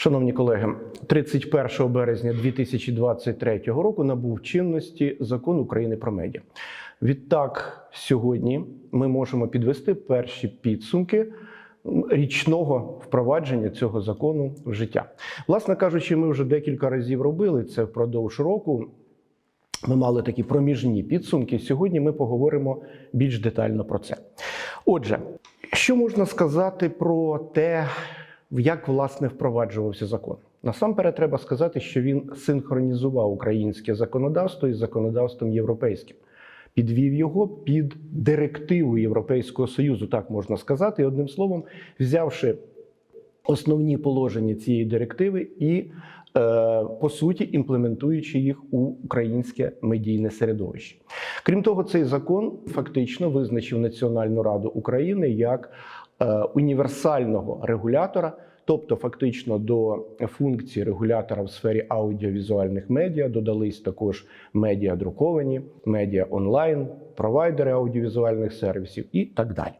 Шановні колеги, 31 березня 2023 року набув чинності закон України про медіа. Відтак, сьогодні ми можемо підвести перші підсумки річного впровадження цього закону в життя. Власне кажучи, ми вже декілька разів робили це впродовж року. Ми мали такі проміжні підсумки. Сьогодні ми поговоримо більш детально про це. Отже, що можна сказати про те, як власне впроваджувався закон? Насамперед, треба сказати, що він синхронізував українське законодавство із законодавством європейським, підвів його під директиву Європейського союзу, так можна сказати, і одним словом, взявши основні положення цієї директиви і, е, по суті, імплементуючи їх у українське медійне середовище. Крім того, цей закон фактично визначив Національну раду України як універсального регулятора. Тобто, фактично до функції регулятора в сфері аудіовізуальних медіа додались також медіа друковані, медіа онлайн, провайдери аудіовізуальних сервісів і так далі.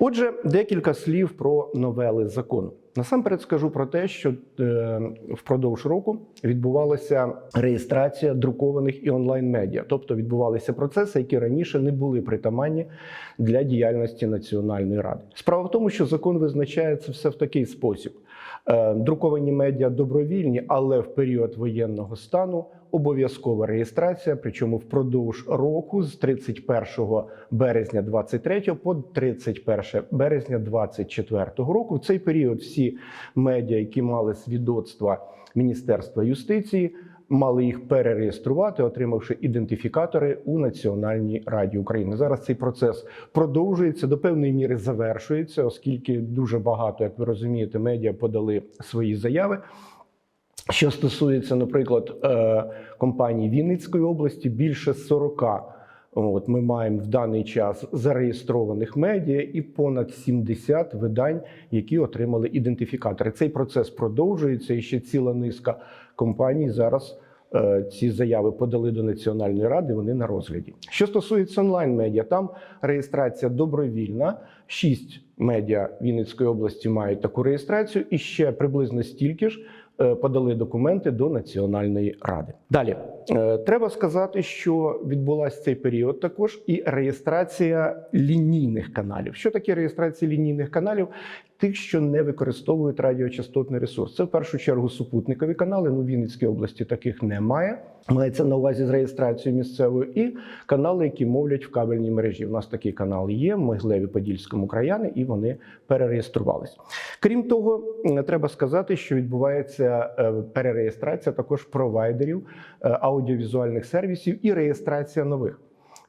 Отже, декілька слів про новели закону. Насамперед скажу про те, що е, впродовж року відбувалася реєстрація друкованих і онлайн медіа, тобто відбувалися процеси, які раніше не були притаманні для діяльності Національної ради. Справа в тому, що закон визначає це все в такий спосіб: Е, друковані медіа добровільні, але в період воєнного стану обов'язкова реєстрація, причому впродовж року з 31 березня 23 по 31 березня 24 року. В цей період всі медіа, які мали свідоцтва Міністерства юстиції, мали їх перереєструвати, отримавши ідентифікатори у Національній раді України. Зараз цей процес продовжується до певної міри завершується, оскільки дуже багато, як ви розумієте, медіа подали свої заяви. Що стосується, наприклад, е, компанії Вінницької області, більше 40 От ми маємо в даний час зареєстрованих медіа і понад 70 видань, які отримали ідентифікатори. Цей процес продовжується і ще ціла низка компаній зараз. е, Ці заяви подали до Національної ради. Вони на розгляді. Що стосується онлайн медіа, там реєстрація добровільна. Шість медіа Вінницької області мають таку реєстрацію, і ще приблизно стільки ж подали документи до Національної ради. Далі е, треба сказати, що відбулася цей період також і реєстрація лінійних каналів. Що таке реєстрація лінійних каналів? Тих, що не використовують радіочастотний ресурс. Це в першу чергу супутникові канали. Ну, в Вінницькій області таких немає. Мається на увазі з реєстрацією місцевою, і канали, які мовлять в кабельній мережі. У нас такий канал є в Могилеві Подільському краяни, і вони перереєструвалися. Крім того, треба сказати, що відбувається е, перереєстрація також провайдерів е, аудіовізуальних сервісів і реєстрація нових.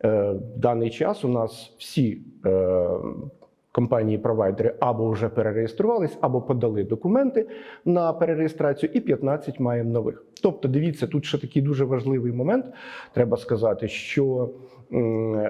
Е, В даний час у нас всі компанії-провайдери або вже перереєструвались, або подали документи на перереєстрацію, і 15 маємо нових. Тобто, дивіться, тут ще такий дуже важливий момент. Треба сказати, що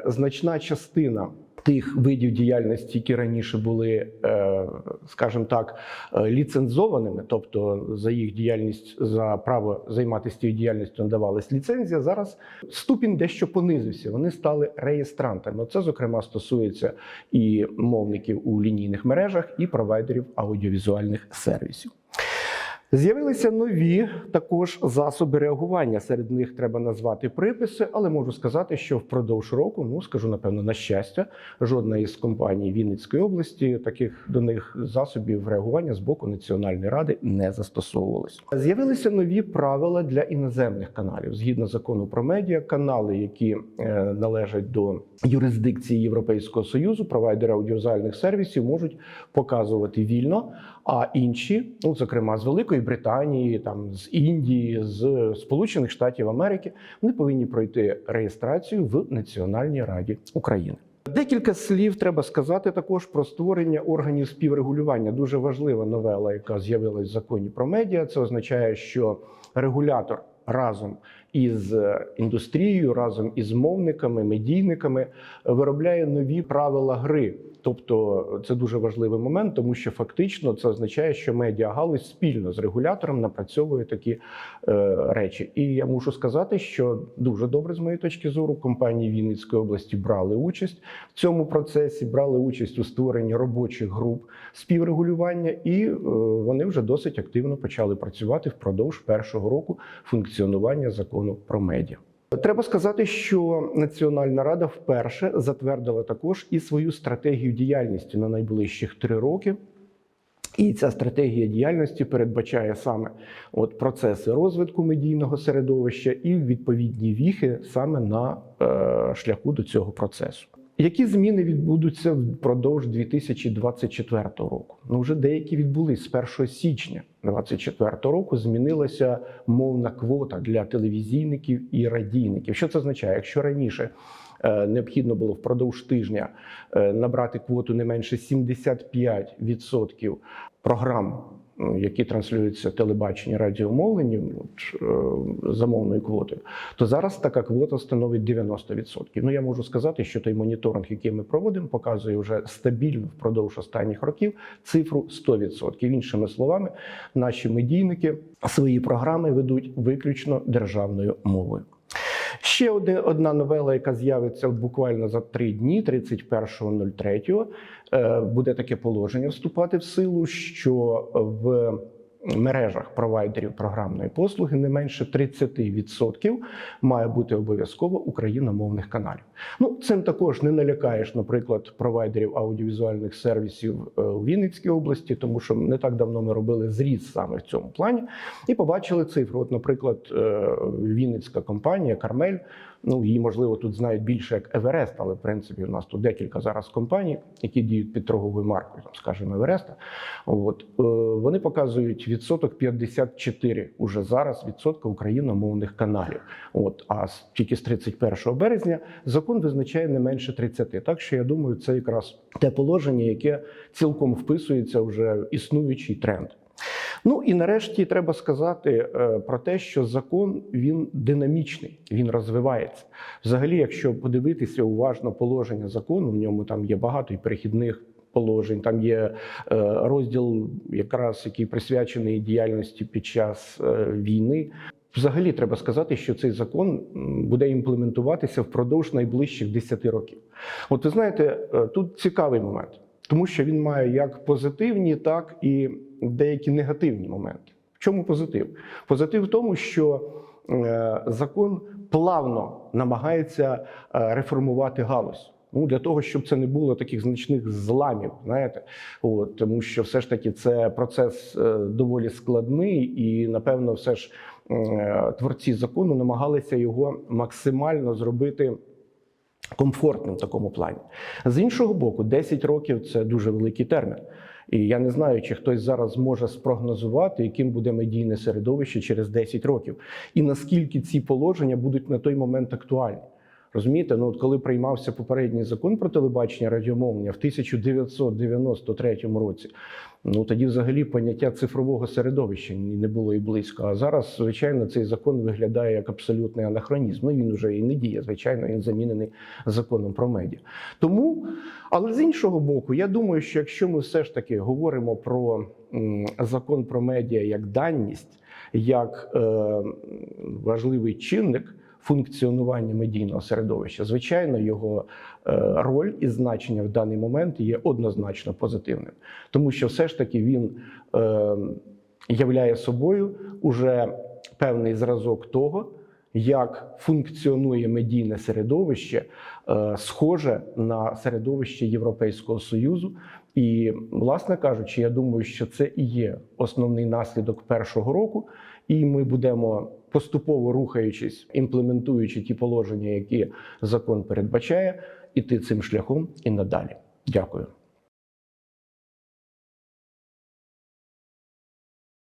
значна частина. Тих видів діяльності, які раніше були, е, скажімо так, е, ліцензованими, тобто за їх діяльність за право займатися цією діяльністю надавалась ліцензія. Зараз ступінь дещо понизився. Вони стали реєстрантами. Це зокрема стосується і мовників у лінійних мережах, і провайдерів аудіовізуальних сервісів. З'явилися нові також засоби реагування. Серед них треба назвати приписи, але можу сказати, що впродовж року, ну скажу напевно, на щастя, жодна із компаній Вінницької області таких до них засобів реагування з боку Національної ради не застосовувалось. З'явилися нові правила для іноземних каналів згідно закону про медіа. Канали, які е, належать до юрисдикції Європейського союзу, провайдери аудіовізуальних сервісів можуть показувати вільно. А інші, ну зокрема з Великої Британії, там з Індії, з Сполучених Штатів Америки, вони повинні пройти реєстрацію в Національній Раді України. Декілька слів треба сказати також про створення органів співрегулювання. Дуже важлива новела, яка з'явилась в законі про медіа. Це означає, що регулятор разом із е, індустрією, разом із мовниками, медійниками виробляє нові правила гри. Тобто це дуже важливий момент, тому що фактично це означає, що медіагалузь спільно з регулятором напрацьовує такі е, речі. І я мушу сказати, що дуже добре з моєї точки зору компанії Вінницької області брали участь в цьому процесі, брали участь у створенні робочих груп співрегулювання, і е, вони вже досить активно почали працювати впродовж першого року функціонування закону про медіа. Треба сказати, що Національна рада вперше затвердила також і свою стратегію діяльності на найближчих три роки. І ця стратегія діяльності передбачає саме от процеси розвитку медійного середовища і відповідні віхи саме на е, шляху до цього процесу. Які зміни відбудуться впродовж 2024 року? Ну вже деякі відбулись з 1 січня 2024 року. Змінилася мовна квота для телевізійників і радійників. Що це означає? Якщо раніше е, необхідно було впродовж тижня е, набрати квоту не менше 75% програм, які транслюються телебачення радіомовлення от, е, замовною квотою, то зараз така квота становить 90%. Ну я можу сказати, що той моніторинг, який ми проводимо, показує вже стабільно впродовж останніх років цифру 100%. Іншими словами, наші медійники свої програми ведуть виключно державною мовою. Ще одна новела, яка з'явиться буквально за три дні, 31.03, е, буде таке положення вступати в силу, що в мережах провайдерів програмної послуги не менше 30% має бути обов'язково україномовних каналів. Ну, цим також не налякаєш, наприклад, провайдерів аудіовізуальних сервісів е, у Вінницькій області, тому що не так давно ми робили зріз саме в цьому плані і побачили цифру. От, наприклад, е, Вінницька компанія Кармель. Ну її можливо тут знають більше як Еверест, але в принципі у нас тут декілька зараз компаній, які діють під торговою маркою, скажімо, Евереста. От е, вони показують відсоток 54 уже зараз відсотка україномовних каналів. От а тільки з 31 березня закон визначає не менше 30. Так що я думаю, це якраз те положення, яке цілком вписується вже в існуючий тренд. Ну і нарешті треба сказати е, про те, що закон він динамічний, він розвивається. Взагалі, якщо подивитися уважно положення закону, в ньому там є багато і перехідних. Положень там є е, розділ, якраз який присвячений діяльності під час е, війни. Взагалі треба сказати, що цей закон буде імплементуватися впродовж найближчих 10 років. От ви знаєте, тут цікавий момент, тому що він має як позитивні, так і деякі негативні моменти. В чому позитив? Позитив в тому, що е, закон плавно намагається е, реформувати галузь. Ну, для того, щоб це не було таких значних зламів, знаєте, от тому що все ж таки це процес е, доволі складний, і напевно, все ж творці закону намагалися його максимально зробити комфортним в такому плані. З іншого боку, 10 років це дуже великий термін. І я не знаю, чи хтось зараз може спрогнозувати, яким буде медійне середовище через 10 років, і наскільки ці положення будуть на той момент актуальні. Розумієте, ну от коли приймався попередній закон про телебачення радіомовлення в 1993 році, ну тоді взагалі поняття цифрового середовища не було і близько. А зараз, звичайно, цей закон виглядає як абсолютний анахронізм. Ну він вже і не діє. Звичайно, він замінений законом про медіа. Тому, але з іншого боку, я думаю, що якщо ми все ж таки говоримо про закон про медіа як даність, як е, важливий чинник функціонування медійного середовища, звичайно, його е, роль і значення в даний момент є однозначно позитивним, тому що все ж таки він е, являє собою уже певний зразок того, як функціонує медійне середовище, е, схоже на середовище Європейського союзу. І, власне кажучи, я думаю, що це і є основний наслідок першого року, і ми будемо поступово рухаючись, імплементуючи ті положення, які закон передбачає, іти цим шляхом і надалі. Дякую.